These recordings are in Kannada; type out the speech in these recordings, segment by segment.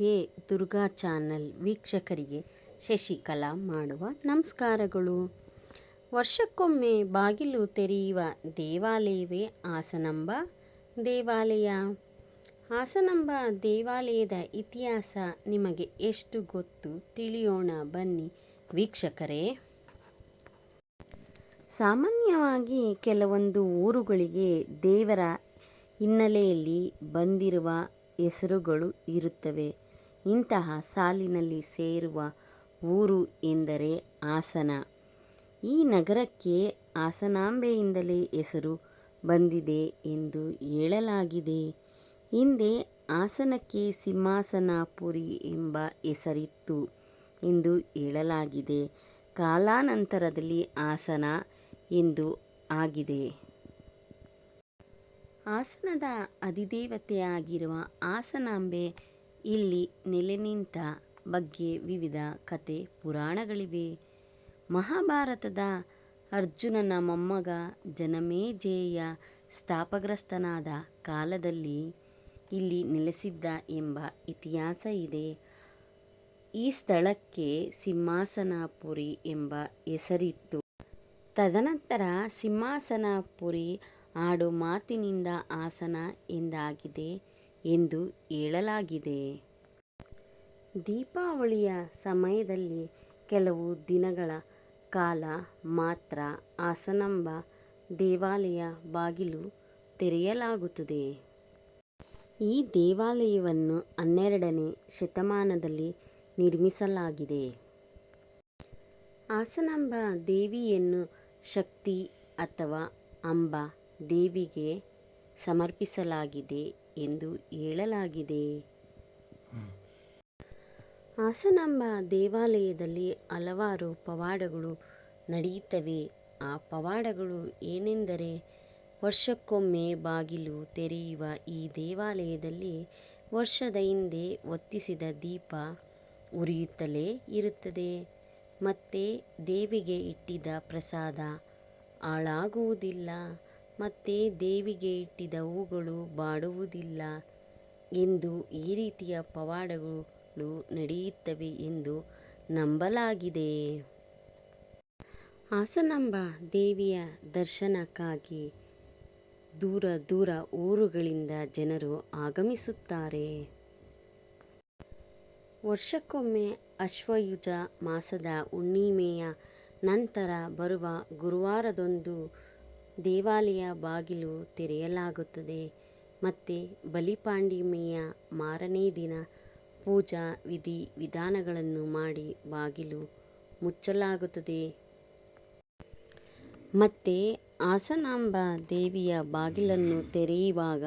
ಎ ದುರ್ಗಾ ಚಾನಲ್ ವೀಕ್ಷಕರಿಗೆ ಶಶಿಕಲಾ ಮಾಡುವ ನಮಸ್ಕಾರಗಳು. ವರ್ಷಕ್ಕೊಮ್ಮೆ ಬಾಗಿಲು ತೆರೆಯುವ ದೇವಾಲಯವೇ ಹಾಸನಾಂಬ ದೇವಾಲಯ. ಹಾಸನಾಂಬ ದೇವಾಲಯದ ಇತಿಹಾಸ ನಿಮಗೆ ಎಷ್ಟು ಗೊತ್ತು ತಿಳಿಯೋಣ ಬನ್ನಿ ವೀಕ್ಷಕರೇ. ಸಾಮಾನ್ಯವಾಗಿ ಕೆಲವೊಂದು ಊರುಗಳಿಗೆ ದೇವರ ಹಿನ್ನೆಲೆಯಲ್ಲಿ ಬಂದಿರುವ ಹೆಸರುಗಳು ಇರುತ್ತವೆ. ಇಂತಹ ಸಾಲಿನಲ್ಲಿ ಸೇರುವ ಊರು ಎಂದರೆ ಹಾಸನ. ಈ ನಗರಕ್ಕೆ ಹಾಸನಾಂಬೆಯಿಂದಲೇ ಹೆಸರು ಬಂದಿದೆ ಎಂದು ಹೇಳಲಾಗಿದೆ. ಹಿಂದೆ ಹಾಸನಕ್ಕೆ ಸಿಂಹಾಸನಪುರಿ ಎಂಬ ಹೆಸರಿತ್ತು ಎಂದು ಹೇಳಲಾಗಿದೆ. ಕಾಲಾನಂತರದಲ್ಲಿ ಆಸನ ಎಂದು ಆಗಿದೆ. ಹಾಸನದ ಅಧಿದೇವತೆಯಾಗಿರುವ ಹಾಸನಾಂಬೆ ಇಲ್ಲಿ ನೆಲೆನಿಂತ ಬಗ್ಗೆ ವಿವಿಧ ಕತೆ ಪುರಾಣಗಳಿವೆ. ಮಹಾಭಾರತದ ಅರ್ಜುನನ ಮೊಮ್ಮಗ ಜನಮೇಜೇಯ ಸ್ಥಾಪಗ್ರಸ್ತನಾದ ಕಾಲದಲ್ಲಿ ಇಲ್ಲಿ ನೆಲೆಸಿದ್ದ ಎಂಬ ಇತಿಹಾಸ ಇದೆ. ಈ ಸ್ಥಳಕ್ಕೆ ಸಿಂಹಾಸನಪುರಿ ಎಂಬ ಹೆಸರಿತ್ತು. ತದನಂತರ ಸಿಂಹಾಸನಪುರಿ ಆಡು ಮಾತಿನಿಂದ ಆಸನ ಎಂದಾಗಿದೆ. ಎಂದು ಹೇಳಲಾಗಿದೆ. ದೀಪಾವಳಿಯ ಸಮಯದಲ್ಲಿ ಕೆಲವು ದಿನಗಳ ಕಾಲ ಮಾತ್ರ ಹಾಸನಾಂಬ ದೇವಾಲಯ ಬಾಗಿಲು ತೆರೆಯಲಾಗುತ್ತದೆ. ಈ ದೇವಾಲಯವನ್ನು ಹನ್ನೆರಡನೇ ಶತಮಾನದಲ್ಲಿ ನಿರ್ಮಿಸಲಾಗಿದೆ. ಹಾಸನಾಂಬ ದೇವಿಯನ್ನು ಶಕ್ತಿ ಅಥವಾ ಅಂಬ ದೇವಿಗೆ ಸಮರ್ಪಿಸಲಾಗಿದೆ ಎಂದು ಹೇಳಲಾಗಿದೆ. ಹಾಸನಾಂಬ ದೇವಾಲಯದಲ್ಲಿ ಹಲವಾರು ಪವಾಡಗಳು ನಡೆಯುತ್ತವೆ. ಆ ಪವಾಡಗಳು ಏನೆಂದರೆ, ವರ್ಷಕ್ಕೊಮ್ಮೆ ಬಾಗಿಲು ತೆರೆಯುವ ಈ ದೇವಾಲಯದಲ್ಲಿ ವರ್ಷದ ಹಿಂದೆ ಒತ್ತಿಸಿದ ದೀಪ ಉರಿಯುತ್ತಲೇ ಇರುತ್ತದೆ. ಮತ್ತೆ ದೇವಿಗೆ ಇಟ್ಟಿದ್ದ ಪ್ರಸಾದ ಹಾಳಾಗುವುದಿಲ್ಲ. ಮತ್ತು ದೇವಿಗೆ ಇಟ್ಟಿದ್ದ ಹೂಗಳು ಬಾಡುವುದಿಲ್ಲ ಎಂದು ಈ ರೀತಿಯ ಪವಾಡಗಳು ನಡೆಯುತ್ತವೆ ಎಂದು ನಂಬಲಾಗಿದೆ. ಹಾಸನಾಂಬ ದೇವಿಯ ದರ್ಶನಕ್ಕಾಗಿ ದೂರ ದೂರ ಊರುಗಳಿಂದ ಜನರು ಆಗಮಿಸುತ್ತಾರೆ. ವರ್ಷಕ್ಕೊಮ್ಮೆ ಅಶ್ವಯುಜ ಮಾಸದ ಹುಣ್ಣಿಮೆಯ ನಂತರ ಬರುವ ಗುರುವಾರದಂದು ದೇವಾಲಯ ಬಾಗಿಲು ತೆರೆಯಲಾಗುತ್ತದೆ ಮತ್ತು ಬಲಿಪಾಂಡಿಮೆಯ ಮಾರನೇ ದಿನ ಪೂಜಾ ವಿಧಿ ವಿಧಾನಗಳನ್ನು ಮಾಡಿ ಬಾಗಿಲು ಮುಚ್ಚಲಾಗುತ್ತದೆ. ಮತ್ತು ಆಸನಾಂಬ ದೇವಿಯ ಬಾಗಿಲನ್ನು ತೆರೆಯುವಾಗ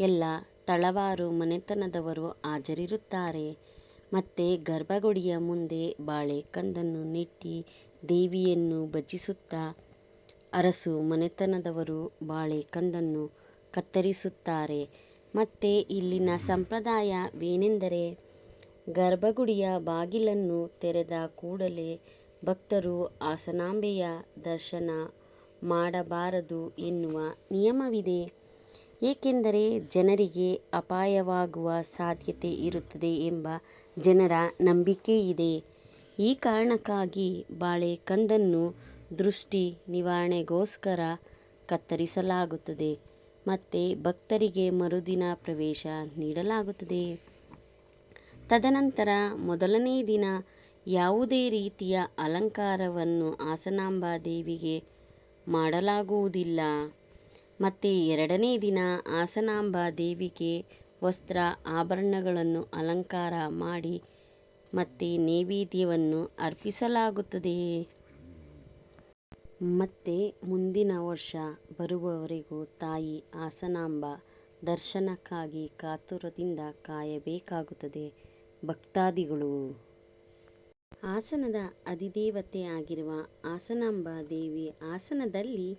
ಎಲ್ಲ ತಳವಾರು ಮನೆತನದವರು ಹಾಜರಿರುತ್ತಾರೆ. ಮತ್ತೆ ಗರ್ಭಗುಡಿಯ ಮುಂದೆ ಬಾಳೆಕಂದನ್ನು ನೆಟ್ಟಿ ದೇವಿಯನ್ನು ಭಜಿಸುತ್ತಾ ಅರಸು ಮನೆತನದವರು ಬಾಳೆಕಂದನ್ನು ಕತ್ತರಿಸುತ್ತಾರೆ. ಮತ್ತು ಇಲ್ಲಿನ ಸಂಪ್ರದಾಯವೇನೆಂದರೆ ಗರ್ಭಗುಡಿಯ ಬಾಗಿಲನ್ನು ತೆರೆದ ಕೂಡಲೇ ಭಕ್ತರು ಆಸನಾಂಬೆಯ ದರ್ಶನ ಮಾಡಬಾರದು ಎನ್ನುವ ನಿಯಮವಿದೆ. ಏಕೆಂದರೆ ಜನರಿಗೆ ಅಪಾಯವಾಗುವ ಸಾಧ್ಯತೆ ಇರುತ್ತದೆ ಎಂಬ ಜನರ ನಂಬಿಕೆ ಇದೆ ಈ ಕಾರಣಕ್ಕಾಗಿ ಬಾಳೆಕಂದನ್ನು ದೃಷ್ಟಿ ನಿವಾರಣೆಗೋಸ್ಕರ ಕತ್ತರಿಸಲಾಗುತ್ತದೆ ಮತ್ತು ಭಕ್ತರಿಗೆ ಮರುದಿನ ಪ್ರವೇಶ ನೀಡಲಾಗುತ್ತದೆ. ತದನಂತರ ಮೊದಲನೇ ದಿನ ಯಾವುದೇ ರೀತಿಯ ಅಲಂಕಾರವನ್ನು ಆಸನಾಂಬಾ ದೇವಿಗೆ ಮಾಡಲಾಗುವುದಿಲ್ಲ. ಮತ್ತು ಎರಡನೇ ದಿನ ಆಸನಾಂಬಾ ದೇವಿಗೆ ವಸ್ತ್ರ ಆಭರಣಗಳನ್ನು ಅಲಂಕಾರ ಮಾಡಿ ಮತ್ತು ನೈವೇದ್ಯವನ್ನು ಅರ್ಪಿಸಲಾಗುತ್ತದೆ. ಮತ್ತು ಮುಂದಿನ ವರ್ಷ ಬರುವವರೆಗೂ ತಾಯಿ ಆಸನಾಂಬ ದರ್ಶನಕ್ಕಾಗಿ ಕಾತುರದಿಂದ ಕಾಯಬೇಕಾಗುತ್ತದೆ. ಭಕ್ತಾದಿಗಳು! ಆಸನದ ಅಧಿದೇವತೆ ಆಗಿರುವ ಆಸನಾಂಬ ದೇವಿ ಹಾಸನದಲ್ಲಿ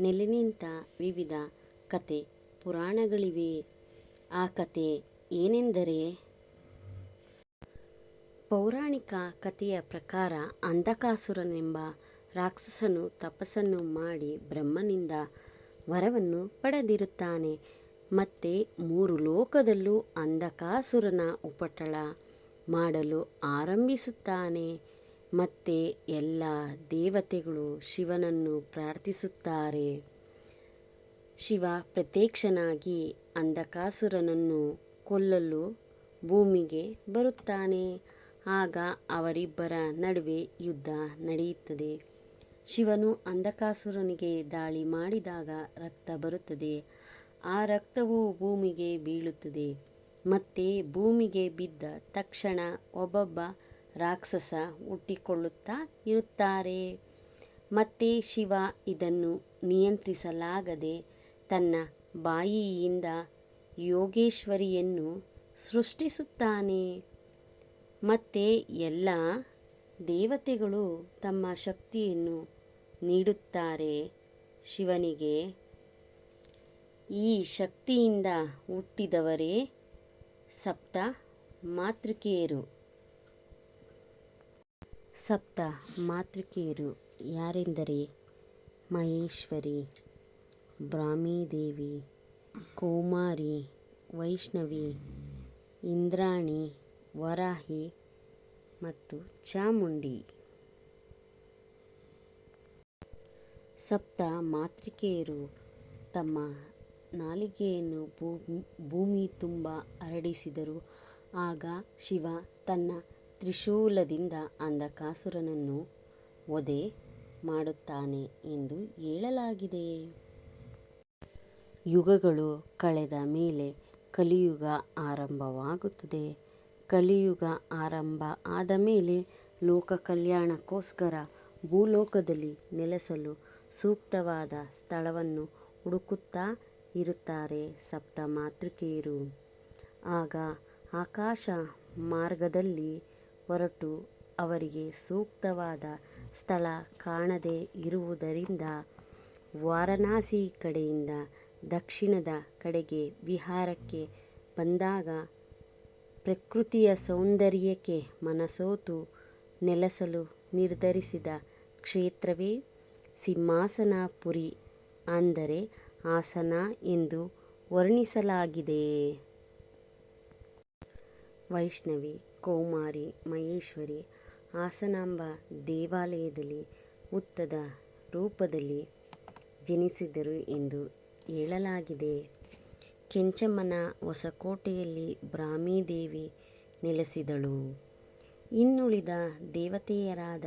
ನೆಲೆನಿಂತ ವಿವಿಧ ಕತೆ, ಪುರಾಣಗಳಿವೆ. ಆ ಕತೆ ಏನೆಂದರೆ, ಪೌರಾಣಿಕ ಕಥೆಯ ಪ್ರಕಾರ ಅಂಧಕಾಸುರನೆಂಬ ರಾಕ್ಷಸನು ತಪಸ್ಸನ್ನು ಮಾಡಿ ಬ್ರಹ್ಮನಿಂದ ವರವನ್ನು ಪಡೆದಿರುತ್ತಾನೆ. ಮತ್ತೆ ಮೂರು ಲೋಕದಲ್ಲೂ ಅಂಧಕಾಸುರನ ಉಪಟಳ ಮಾಡಲು ಆರಂಭಿಸುತ್ತಾನೆ. ಮತ್ತೆ ಎಲ್ಲ ದೇವತೆಗಳು ಶಿವನನ್ನು ಪ್ರಾರ್ಥಿಸುತ್ತಾರೆ. ಶಿವ ಪ್ರತ್ಯಕ್ಷನಾಗಿ ಅಂಧಕಾಸುರನನ್ನು ಕೊಲ್ಲಲು ಭೂಮಿಗೆ ಬರುತ್ತಾನೆ. ಆಗ ಅವರಿಬ್ಬರ ನಡುವೆ ಯುದ್ಧ ನಡೆಯುತ್ತದೆ. ಶಿವನು ಅಂಧಕಾಸುರನಿಗೆ ದಾಳಿ ಮಾಡಿದಾಗ ರಕ್ತ ಬರುತ್ತದೆ. ಆ ರಕ್ತವು ಭೂಮಿಗೆ ಬೀಳುತ್ತದೆ. ಮತ್ತೆ ಭೂಮಿಗೆ ಬಿದ್ದ ತಕ್ಷಣ ಒಬ್ಬೊಬ್ಬ ರಾಕ್ಷಸ ಹುಟ್ಟಿಕೊಳ್ಳುತ್ತಾ ಇರುತ್ತಾರೆ. ಮತ್ತೆ ಶಿವ ಇದನ್ನು ನಿಯಂತ್ರಿಸಲಾಗದೆ ತನ್ನ ಬಾಯಿಯಿಂದ ಯೋಗೇಶ್ವರಿಯನ್ನು ಸೃಷ್ಟಿಸುತ್ತಾನೆ. ಮತ್ತೆ ಎಲ್ಲ ದೇವತೆಗಳು ತಮ್ಮ ಶಕ್ತಿಯನ್ನು ನೀಡುತ್ತಾರೆ. ಶಿವನಿಗೆ, ಈ ಶಕ್ತಿಯಿಂದ ಹುಟ್ಟಿದವರೇ ಸಪ್ತ ಮಾತೃಕೆಯರು. ಸಪ್ತ ಮಾತೃಕೆಯರು ಯಾರೆಂದರೆ ಮಹೇಶ್ವರಿ, ಬ್ರಾಹ್ಮೀದೇವಿ, ಕೌಮಾರಿ, ವೈಷ್ಣವಿ, ಇಂದ್ರಾಣಿ, ವರಾಹಿ ಮತ್ತು ಚಾಮುಂಡಿ. ಸಪ್ತ ಮಾತೃಕೆಯರು ತಮ್ಮ ನಾಲಿಗೆಯನ್ನು ಭೂಮಿ ತುಂಬ ಹರಡಿಸಿದರು. ಆಗ ಶಿವ ತನ್ನ ತ್ರಿಶೂಲದಿಂದ ಅಂಧಕಾಸುರನನ್ನು ವಧೆ ಮಾಡುತ್ತಾನೆ ಎಂದು ಹೇಳಲಾಗಿದೆ. ಯುಗಗಳು ಕಳೆದ ಮೇಲೆ ಕಲಿಯುಗ ಆರಂಭವಾಗುತ್ತದೆ. ಕಲಿಯುಗ ಆರಂಭ ಆದ ಮೇಲೆ ಲೋಕ ಕಲ್ಯಾಣಕ್ಕೋಸ್ಕರ ಭೂಲೋಕದಲ್ಲಿ ನೆಲೆಸಲು ಸೂಕ್ತವಾದ ಸ್ಥಳವನ್ನು ಹುಡುಕುತ್ತಾ ಇರುತ್ತಾರೆ ಸಪ್ತ ಮಾತೃಕೆಯರು ಆಗ ಆಕಾಶ ಮಾರ್ಗದಲ್ಲಿ ಹೊರಟು ಅವರಿಗೆ ಸೂಕ್ತವಾದ ಸ್ಥಳ ಕಾಣದೇ ಇರುವುದರಿಂದ ವಾರಣಾಸಿ ಕಡೆಯಿಂದ ದಕ್ಷಿಣದ ಕಡೆಗೆ ವಿಹಾರಕ್ಕೆ ಬಂದಾಗ ಪ್ರಕೃತಿಯ ಸೌಂದರ್ಯಕ್ಕೆ ಮನಸೋತು ನೆಲೆಸಲು ನಿರ್ಧರಿಸಿದ ಕ್ಷೇತ್ರವೇ ಸಿಂಹಾಸನಪುರಿ ಅಂದರೆ ಆಸನ ಎಂದು ವರ್ಣಿಸಲಾಗಿದೆ. ವೈಷ್ಣವಿ, ಕೌಮಾರಿ, ಮಹೇಶ್ವರಿ ಆಸನಾಂಬ ದೇವಾಲಯದಲ್ಲಿ ಉತ್ತದ ರೂಪದಲ್ಲಿ ಜನಿಸಿದರು ಎಂದು ಹೇಳಲಾಗಿದೆ. ಕೆಂಚಮ್ಮನ ಹೊಸಕೋಟೆಯಲ್ಲಿ ಬ್ರಾಹ್ಮೀದೇವಿ ನೆಲೆಸಿದಳು. ಇನ್ನುಳಿದ ದೇವತೆಯರಾದ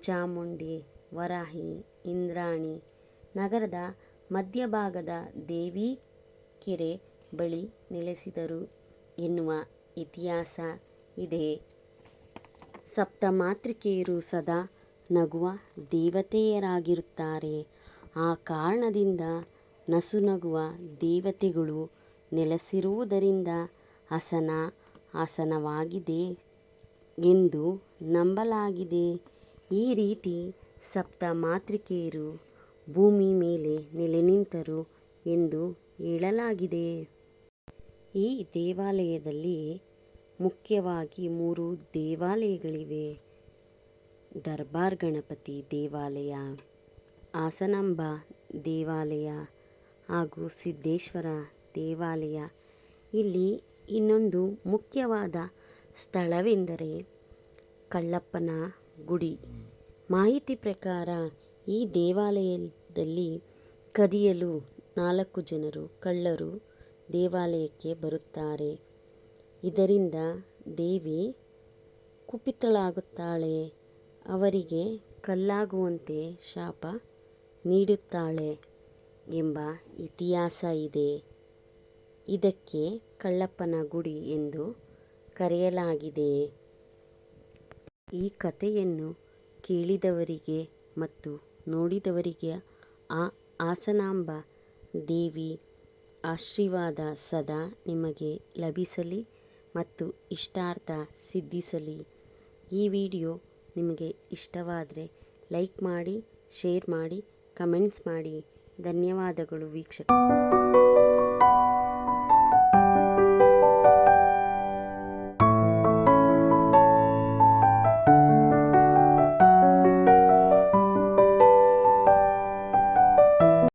ಚಾಮುಂಡಿ, ವರಾಹಿ, ಇಂದ್ರಾಣಿ ನಗರದ ಮಧ್ಯಭಾಗದ ದೇವಿ ಕೆರೆ ಬಳಿ ನೆಲೆಸಿದರು ಎನ್ನುವ ಇತಿಹಾಸ ಇದೆ. ಸಪ್ತಮಾತೃಕೆಯರು ಸದಾ ನಗುವ ದೇವತೆಯರಾಗಿರುತ್ತಾರೆ. ಆ ಕಾರಣದಿಂದ ನಸುನಗುವ ದೇವತೆಗಳು ನೆಲೆಸಿರುವುದರಿಂದ ಹಸನ ಆಸನವಾಗಿದೆ ಎಂದು ನಂಬಲಾಗಿದೆ. ಈ ರೀತಿ ಸಪ್ತ ಮಾತೃಕೆಯರು ಭೂಮಿ ಮೇಲೆ ನೆಲೆ ನಿಂತರು ಎಂದು ಹೇಳಲಾಗಿದೆ. ಈ ದೇವಾಲಯದಲ್ಲಿ ಮುಖ್ಯವಾಗಿ ಮೂರು ದೇವಾಲಯಗಳಿವೆ. ದರ್ಬಾರ್ ಗಣಪತಿ ದೇವಾಲಯ ಆಸನಂಬ ದೇವಾಲಯ ಹಾಗೂ ಸಿದ್ದೇಶ್ವರ ದೇವಾಲಯ. ಇಲ್ಲಿ ಇನ್ನೊಂದು ಮುಖ್ಯವಾದ ಸ್ಥಳವೆಂದರೆ ಕಳ್ಳಪ್ಪನ ಗುಡಿ. ಮಾಹಿತಿ ಪ್ರಕಾರ ಈ ದೇವಾಲಯದಲ್ಲಿ ಕದಿಯಲು ನಾಲ್ಕು ಜನರು ಕಳ್ಳರು ದೇವಾಲಯಕ್ಕೆ ಬರುತ್ತಾರೆ. ಇದರಿಂದ ದೇವಿ ಕುಪಿತಳಾಗುತ್ತಾಳೆ. ಅವರಿಗೆ ಕಲ್ಲಾಗುವಂತೆ ಶಾಪ ನೀಡುತ್ತಾಳೆ. ಎಂಬ ಇತಿಹಾಸ ಇದೆ. ಇದಕ್ಕೆ ಕಳ್ಳಪ್ಪನ ಗುಡಿ ಎಂದು ಕರೆಯಲಾಗಿದೆ. ಈ ಕಥೆಯನ್ನು ಕೇಳಿದವರಿಗೆ ಮತ್ತು ನೋಡಿದವರಿಗೆ ಆ ಹಾಸನಾಂಬ ದೇವಿ ಆಶೀರ್ವಾದ ಸದಾ ನಿಮಗೆ ಲಭಿಸಲಿ ಮತ್ತು ಇಷ್ಟಾರ್ಥ ಸಿದ್ಧಿಸಲಿ. ಈ ವಿಡಿಯೋ ನಿಮಗೆ ಇಷ್ಟವಾದರೆ ಲೈಕ್ ಮಾಡಿ, ಶೇರ್ ಮಾಡಿ, ಕಮೆಂಟ್ಸ್ ಮಾಡಿ. ಧನ್ಯವಾದಗಳು ವೀಕ್ಷಕ